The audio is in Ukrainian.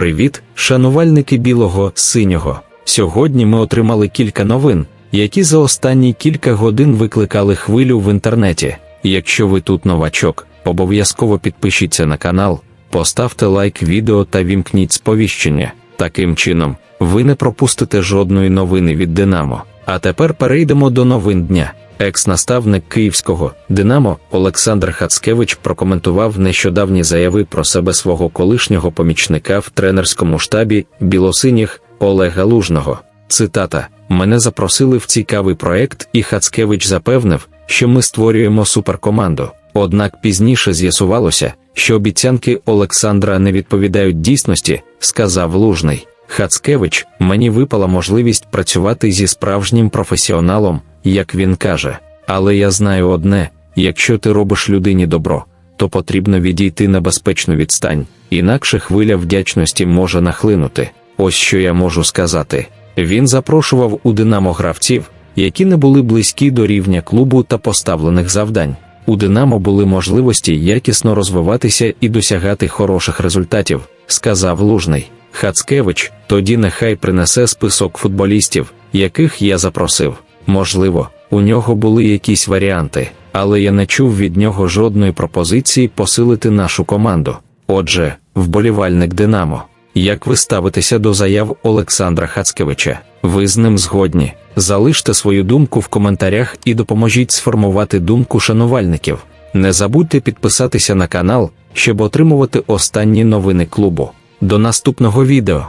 Привіт, шанувальники білого синього. Сьогодні ми отримали кілька новин, які за останні кілька годин викликали хвилю в інтернеті. Якщо ви тут новачок, обов'язково підпишіться на канал, поставте лайк відео та вімкніть сповіщення. Таким чином, ви не пропустите жодної новини від Динамо. А тепер перейдемо до новин дня. Екс-наставник київського Динамо Олександр Хацкевич прокоментував нещодавні заяви про себе свого колишнього помічника в тренерському штабі білосиніх Олега Лужного. Цитата: Мене запросили в цікавий проект, і Хацкевич запевнив, що ми створюємо суперкоманду. Однак пізніше з'ясувалося, що обіцянки Олександра не відповідають дійсності, сказав Лужний. Хацкевич, мені випала можливість працювати зі справжнім професіоналом, як він каже. Але я знаю одне: якщо ти робиш людині добро, то потрібно відійти на безпечну відстань, інакше хвиля вдячності може нахлинути. Ось що я можу сказати. Він запрошував у Динамо гравців, які не були близькі до рівня клубу та поставлених завдань. У Динамо були можливості якісно розвиватися і досягати хороших результатів, сказав Лужний. Хацкевич, тоді нехай принесе список футболістів, яких я запросив. Можливо, у нього були якісь варіанти, але я не чув від нього жодної пропозиції посилити нашу команду. Отже, вболівальник Динамо. Як ви ставитеся до заяв Олександра Хацкевича? Ви з ним згодні? Залиште свою думку в коментарях і допоможіть сформувати думку шанувальників. Не забудьте підписатися на канал, щоб отримувати останні новини клубу. До наступного відео.